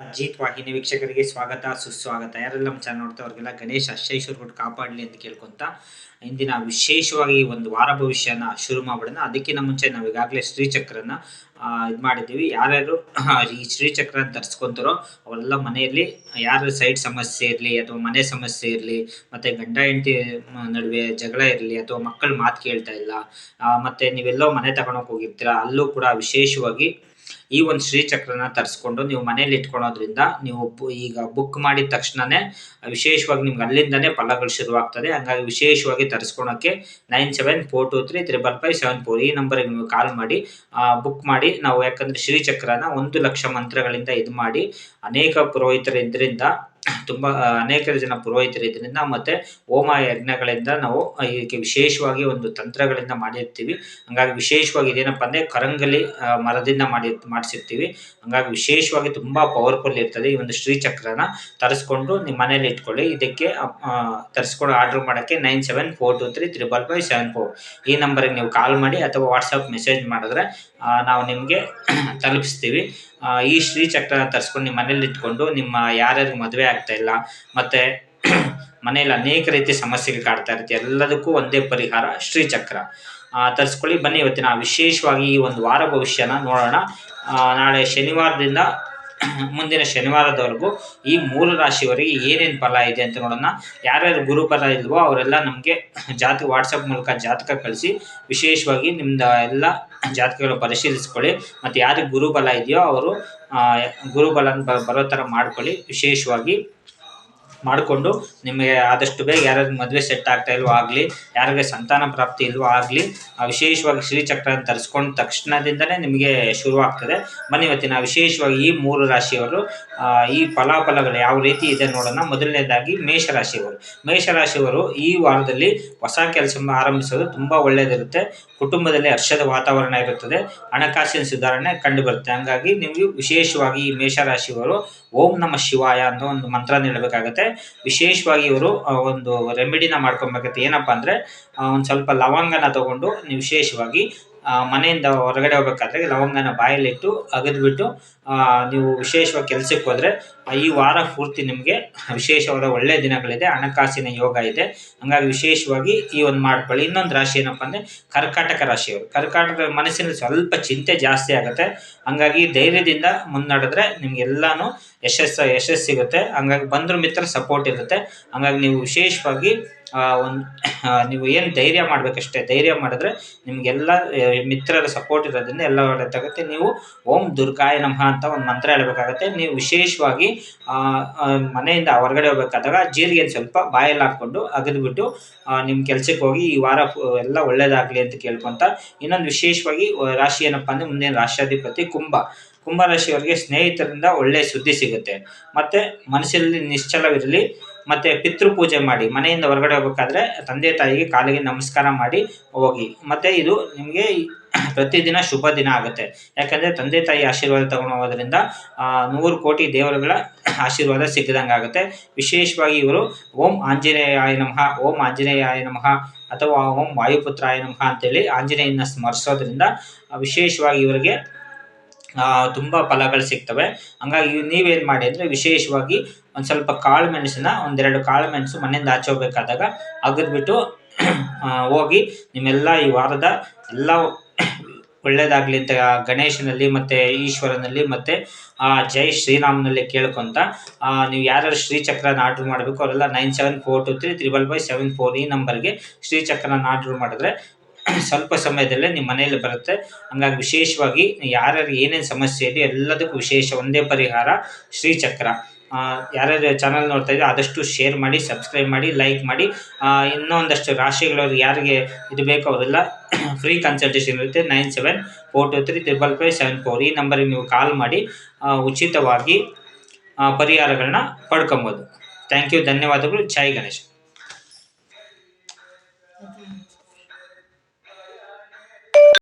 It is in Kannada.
ಅಜಿತ್ ವಾಹಿನಿ ವೀಕ್ಷಕರಿಗೆ ಸ್ವಾಗತ, ಸುಸ್ವಾಗತ. ಯಾರೆಲ್ಲ ನಮ್ಮ ಚಾನಲ್ ನೋಡ್ತಾ ಅವ್ರಿಗೆಲ್ಲ ಗಣೇಶ ಕೊಟ್ಟು ಕಾಪಾಡಲಿ ಅಂತ ಕೇಳ್ಕೊಂತ ಇಂದಿನ ವಿಶೇಷವಾಗಿ ಒಂದು ವಾರ ಭವಿಷ್ಯನ ಶುರು ಮಾಡೋಣ ಅದಕ್ಕಿಂತ ಮುಂಚೆ ನಾವು ಈಗಾಗಲೇ ಶ್ರೀಚಕ್ರನ ಇದು ಮಾಡಿದ್ದೀವಿ. ಯಾರ್ಯಾರು ಈ ಶ್ರೀಚಕ್ರ ಧರಿಸ್ಕೊಂತಾರೋ ಅವರೆಲ್ಲ ಮನೆಯಲ್ಲಿ ಯಾರ ಸೈಡ್ ಸಮಸ್ಯೆ ಇರಲಿ ಅಥವಾ ಮನೆ ಸಮಸ್ಯೆ ಇರಲಿ, ಮತ್ತು ಗಂಡ ಹೆಂಡತಿ ನಡುವೆ ಜಗಳ ಇರಲಿ ಅಥವಾ ಮಕ್ಕಳು ಮಾತು ಕೇಳ್ತಾ ಇಲ್ಲ ಮತ್ತು ನೀವೆಲ್ಲೋ ಮನೆ ತಗೊಳಕ್ಕೆ ಹೋಗಿರ್ತೀರ, ಅಲ್ಲೂ ಕೂಡ ವಿಶೇಷವಾಗಿ ಈ ಒಂದು ಶ್ರೀಚಕ್ರನ ತರಿಸ್ಕೊಂಡು ನೀವು ಮನೇಲಿ ಇಟ್ಕೊಳೋದ್ರಿಂದ ನೀವು ಈಗ ಬುಕ್ ಮಾಡಿದ ತಕ್ಷಣನೇ ವಿಶೇಷವಾಗಿ ನಿಮ್ಗೆ ಅಲ್ಲಿಂದನೇ ಫಲಗಳು ಶುರುವಾಗ್ತದೆ. ಹಂಗಾಗಿ ವಿಶೇಷವಾಗಿ ತರಿಸ್ಕೊಳಕ್ಕೆ nine seven four two three triple five seven four ಈ ನಂಬರ್ಗೆ ನೀವು ಕಾಲ್ ಮಾಡಿ ಬುಕ್ ಮಾಡಿ. ನಾವು ಯಾಕಂದರೆ ಶ್ರೀಚಕ್ರನ ಒಂದು ಲಕ್ಷ ಮಂತ್ರಗಳಿಂದ ಇದು ಮಾಡಿ ಅನೇಕ ಪುರೋಹಿತರ ಇದರಿಂದ ತುಂಬ ಅನೇಕ ಜನ ಪುರೋಹಿತರು ಇದರಿಂದ ಮತ್ತು ಹೋಮ ಯಜ್ಞಗಳಿಂದ ನಾವು ಇದಕ್ಕೆ ವಿಶೇಷವಾಗಿ ಒಂದು ತಂತ್ರಗಳಿಂದ ಮಾಡಿರ್ತೀವಿ. ಹಂಗಾಗಿ ವಿಶೇಷವಾಗಿ ಇದೇನಪ್ಪ ಅಂದರೆ ಕರಂಗಲಿ ಮರದಿಂದ ಮಾಡಿ, ಮಾಡಿಸಿರ್ತೀವಿ. ಹಂಗಾಗಿ ವಿಶೇಷವಾಗಿ ತುಂಬ ಪವರ್ಫುಲ್ ಇರ್ತದೆ ಈ ಒಂದು ಶ್ರೀಚಕ್ರನ ತರಿಸ್ಕೊಂಡು ನಿಮ್ಮ ಮನೇಲಿ ಇಟ್ಕೊಳ್ಳಿ. ಇದಕ್ಕೆ ತರಿಸ್ಕೊಂಡು ಆರ್ಡರ್ ಮಾಡೋಕ್ಕೆ nine seven four two three triple five seven four ಈ ನಂಬರಿಗೆ ನೀವು ಕಾಲ್ ಮಾಡಿ ಅಥವಾ ವಾಟ್ಸಪ್ ಮೆಸೇಜ್ ಮಾಡಿದ್ರೆ ನಾವು ನಿಮಗೆ ತಲುಪಿಸ್ತೀವಿ. ಈ ಶ್ರೀಚಕ್ರನ ತರಿಸ್ಕೊಂಡು ನಿಮ್ಮ ಮನೇಲಿ ಇಟ್ಕೊಂಡು ನಿಮ್ಮ ಯಾರ್ಯಾರಿಗೆ ಮದುವೆ ಆಗ್ತಾ ಇಲ್ಲ. ಮತ್ತು ಮನೆಯಲ್ಲಿ ಅನೇಕ ರೀತಿ ಸಮಸ್ಯೆಗಳು ಕಾಡ್ತಾ ಇರುತ್ತೆ. ಎಲ್ಲದಕ್ಕೂ ಒಂದೇ ಪರಿಹಾರ ಶ್ರೀಚಕ್ರ. ತರಿಸ್ಕೊಳ್ಳಿ. ಬನ್ನಿ ಇವತ್ತಿನ ವಿಶೇಷವಾಗಿ ಈ ಒಂದು ವಾರ ಭವಿಷ್ಯನ ನೋಡೋಣ. ನಾಳೆ ಶನಿವಾರದಿಂದ ಮುಂದಿನ ಶನಿವಾರದವರೆಗೂ ಈ ಮೂರು ರಾಶಿಯವರಿಗೆ ಏನೇನು ಫಲ ಇದೆ ಅಂತ ನೋಡೋಣ. ಯಾರ್ಯಾರು ಗುರು ಫಲ ಇಲ್ವೋ ಅವರೆಲ್ಲ ನಮಗೆ ಜಾತಕ ವಾಟ್ಸಪ್ ಮೂಲಕ ಜಾತಕ ಕಳಿಸಿ, ವಿಶೇಷವಾಗಿ ನಿಮ್ದು ಎಲ್ಲ ಜಾತಕಗಳು ಪರಿಶೀಲಿಸ್ಕೊಳ್ಳಿ. ಮತ್ತು ಯಾರಿಗೆ ಗುರುಬಲ ಇದೆಯೋ ಅವರು ಗುರುಬಲ ಬರೋ ಥರ ಮಾಡ್ಕೊಳ್ಳಿ. ವಿಶೇಷವಾಗಿ ಮಾಡಿಕೊಂಡು ನಿಮಗೆ ಆದಷ್ಟು ಬೇಗ ಯಾರಾದ್ರು ಮದುವೆ ಸೆಟ್ ಆಗ್ತಾ ಇಲ್ವೋ ಆಗಲಿ, ಯಾರಿಗೆ ಸಂತಾನ ಪ್ರಾಪ್ತಿ ಇಲ್ವೋ ಆಗಲಿ ವಿಶೇಷವಾಗಿ ಶ್ರೀಚಕ್ರ ತರಿಸ್ಕೊಂಡ ತಕ್ಷಣದಿಂದಲೇ ನಿಮಗೆ ಶುರುವಾಗ್ತದೆ. ಬನ್ನಿ ಇವತ್ತಿನ ವಿಶೇಷವಾಗಿ ಈ ಮೂರು ರಾಶಿಯವರು ಈ ಫಲಾಫಲಗಳು ಯಾವ ರೀತಿ ಇದೆ ನೋಡೋಣ. ಮೊದಲನೇದಾಗಿ ಮೇಷರಾಶಿಯವರು. ಮೇಷರಾಶಿಯವರು ಈ ವಾರದಲ್ಲಿ ಹೊಸ ಕೆಲಸ ಆರಂಭಿಸೋದು ತುಂಬ ಒಳ್ಳೆಯದಿರುತ್ತೆ ಕುಟುಂಬದಲ್ಲಿ ಹರ್ಷದ ವಾತಾವರಣ ಇರುತ್ತದೆ. ಹಣಕಾಸಿನ ಸುಧಾರಣೆ ಕಂಡು ಬರುತ್ತೆ ಹಂಗಾಗಿ ನೀವು ವಿಶೇಷವಾಗಿ ಈ ಮೇಷರಾಶಿಯವರು ಓಂ ನಮ ಶಿವಾಯ ಅನ್ನೋ ಒಂದು ಮಂತ್ರ ನೀಡಬೇಕಾಗತ್ತೆ ವಿಶೇಷವಾಗಿ ಇವರು ಒಂದು ರೆಮಿಡಿನ ಮಾಡ್ಕೊಬೇಕಾಗತ್ತೆ ಏನಪ್ಪ ಅಂದರೆ ಒಂದು ಸ್ವಲ್ಪ ಲವಂಗನ ತಗೊಂಡು ವಿಶೇಷವಾಗಿ ಮನೆಯಿಂದ ಹೊರಗಡೆ ಹೋಗ್ಬೇಕಾದ್ರೆ ಲವಂಗನ ಬಾಯಲ್ಲಿಟ್ಟು ಅಗದ್ಬಿಟ್ಟು ನೀವು ವಿಶೇಷವಾಗಿ ಕೆಲಸಕ್ಕೆ ಹೋದರೆ ಈ ವಾರ ಪೂರ್ತಿ ನಿಮಗೆ ವಿಶೇಷವಾದ ಒಳ್ಳೆಯ ದಿನಗಳಿದೆ, ಹಣಕಾಸಿನ ಯೋಗ ಇದೆ. ಹಂಗಾಗಿ ವಿಶೇಷವಾಗಿ ಈ ಒಂದು ಮಾಡ್ಕೊಳ್ಳಿ. ಇನ್ನೊಂದು ರಾಶಿ ಏನಪ್ಪ ಅಂದರೆ ಕರ್ಕಾಟಕ ರಾಶಿಯವರು. ಕರ್ಕಾಟಕ ಮನಸ್ಸಿನಲ್ಲಿ ಸ್ವಲ್ಪ ಚಿಂತೆ ಜಾಸ್ತಿ ಆಗುತ್ತೆ. ಹಂಗಾಗಿ ಧೈರ್ಯದಿಂದ ಮುನ್ನಡೆದ್ರೆ ನಿಮಗೆಲ್ಲನೂ ಯಶಸ್ಸು ಯಶಸ್ಸು ಸಿಗುತ್ತೆ. ಹಂಗಾಗಿ ಬಂದ್ರ ಮಿತ್ರ ಸಪೋರ್ಟ್ ಇರುತ್ತೆ. ಹಂಗಾಗಿ ನೀವು ವಿಶೇಷವಾಗಿ ಒಂದು ನೀವು ಏನು ಧೈರ್ಯ ಮಾಡಬೇಕಷ್ಟೇ. ಧೈರ್ಯ ಮಾಡಿದ್ರೆ ನಿಮಗೆಲ್ಲ ಮಿತ್ರರ ಸಪೋರ್ಟ್ ಇರೋದ್ರಿಂದ ಎಲ್ಲ ಒಳ್ಳೆದಾಗುತ್ತೆ. ನೀವು ಓಂ ದುರ್ಗಾಯ ನಮಃ ಅಂತ ಒಂದು ಮಂತ್ರ ಹೇಳಬೇಕಾಗತ್ತೆ. ನೀವು ವಿಶೇಷವಾಗಿ ಮನೆಯಿಂದ ಹೊರಗಡೆ ಹೋಗ್ಬೇಕಾದಾಗ ಜೀರಿಗೆ ಸ್ವಲ್ಪ ಬಾಯಲ್ಲಿ ಹಾಕ್ಕೊಂಡು ಅಗದ್ಬಿಟ್ಟು ನಿಮ್ಮ ಕೆಲಸಕ್ಕೆ ಹೋಗಿ ಈ ವಾರ ಎಲ್ಲ ಒಳ್ಳೇದಾಗಲಿ ಅಂತ ಕೇಳ್ಕೊತ, ಇನ್ನೊಂದು ವಿಶೇಷವಾಗಿ ರಾಶಿ ಏನಪ್ಪ ಅಂದರೆ ಮುಂದಿನ ರಾಷ್ಟ್ರಾಧಿಪತಿ ಕುಂಭ. ಕುಂಭ ರಾಶಿಯವರಿಗೆ ಸ್ನೇಹಿತರಿಂದ ಒಳ್ಳೆಯ ಸುದ್ದಿ ಸಿಗುತ್ತೆ. ಮತ್ತು ಮನಸ್ಸಲ್ಲಿ ನಿಶ್ಚಲವಿರಲಿ. ಮತ್ತು ಪಿತೃ ಪೂಜೆ ಮಾಡಿ, ಮನೆಯಿಂದ ಹೊರಗಡೆ ಹೋಗ್ಬೇಕಾದ್ರೆ ತಂದೆ ತಾಯಿಗೆ ಕಾಲಿಗೆ ನಮಸ್ಕಾರ ಮಾಡಿ ಹೋಗಿ. ಮತ್ತು ಇದು ನಿಮಗೆ ಪ್ರತಿದಿನ ಶುಭ ದಿನ ಆಗುತ್ತೆ. ಯಾಕಂದ್ರೆ ತಂದೆ ತಾಯಿ ಆಶೀರ್ವಾದ ತಗೊಂಡು ಹೋಗೋದ್ರಿಂದ ನೂರು ಕೋಟಿ ದೇವರುಗಳ ಆಶೀರ್ವಾದ ಸಿಕ್ಕಿದಂಗೆ ಆಗುತ್ತೆ. ವಿಶೇಷವಾಗಿ ಇವರು ಓಂ ಆಂಜನೇಯಾಯ ನಮಃ, ಓಂ ಆಂಜನೇಯಾಯ ನಮಃ ಅಥವಾ ಓಂ ವಾಯುಪುತ್ರಾಯ ನಮಃ ಅಂತೇಳಿ ಆಂಜನೇಯನ ಸ್ಮರಿಸೋದ್ರಿಂದ, ವಿಶೇಷವಾಗಿ ಇವರಿಗೆ ತುಂಬ ಫಲಗಳು ಸಿಗ್ತವೆ. ಹಂಗಾಗಿ ನೀವೇನು ಮಾಡಿ ಅಂದರೆ ವಿಶೇಷವಾಗಿ ಒಂದು ಸ್ವಲ್ಪ ಕಾಳು ಮೆಣಸನ್ನ ಒಂದೆರಡು ಕಾಳು ಮೆಣಸು ಮನೆಯಿಂದ ಆಚೆ ಹೋಗ್ಬೇಕಾದಾಗ ಅಗದ್ಬಿಟ್ಟು ಹೋಗಿ ನಿಮ್ಮೆಲ್ಲ ಈ ವಾರದ ಎಲ್ಲ ಒಳ್ಳೇದಾಗ್ಲಿ ಅಂತ ಗಣೇಶನಲ್ಲಿ ಮತ್ತು ಈಶ್ವರನಲ್ಲಿ ಮತ್ತು ಜೈ ಶ್ರೀರಾಮ್ನಲ್ಲಿ ಕೇಳ್ಕೊತ ನೀವು ಯಾರ್ಯಾರು ಶ್ರೀಚಕ್ರನ ಆರ್ಡ್ರ್ ಮಾಡಬೇಕು ಅವರೆಲ್ಲ nine seven four two three triple five seven four ಈ ನಂಬರ್ಗೆ ಶ್ರೀಚಕ್ರನ ಆರ್ಡ್ರ್ ಮಾಡಿದ್ರೆ ಸ್ವಲ್ಪ ಸಮಯದಲ್ಲೇ ನಿಮ್ಮ ಮನೆಯಲ್ಲಿ ಬರುತ್ತೆ. ಹಂಗಾಗಿ ವಿಶೇಷವಾಗಿ ಯಾರ್ಯಾರು ಏನೇನು ಸಮಸ್ಯೆ ಇದೆ ಎಲ್ಲದಕ್ಕೂ ವಿಶೇಷ ಒಂದೇ ಪರಿಹಾರ ಶ್ರೀಚಕ್ರ. ಯಾರ್ಯಾರು ಚಾನಲ್ ನೋಡ್ತಾ ಇದ್ರೆ ಆದಷ್ಟು ಶೇರ್ ಮಾಡಿ ಸಬ್ಸ್ಕ್ರೈಬ್ ಮಾಡಿ ಲೈಕ್ ಮಾಡಿ. ಇನ್ನೂ ಒಂದಷ್ಟು ರಾಶಿಗಳವ್ರು ಯಾರಿಗೆ ಇದು ಬೇಕೋ ಅವರೆಲ್ಲ ಫ್ರೀ ಕನ್ಸಲ್ಟೇಷನ್ ಇರುತ್ತೆ. Nine seven four two three triple five seven four ಈ ನಂಬರಿಗೆ ನೀವು ಕಾಲ್ ಮಾಡಿ ಉಚಿತವಾಗಿ ಪರಿಹಾರಗಳನ್ನ ಪಡ್ಕೊಬೋದು. ಥ್ಯಾಂಕ್ ಯು ಧನ್ಯವಾದಗಳು. ಜೈ ಗಣೇಶ್.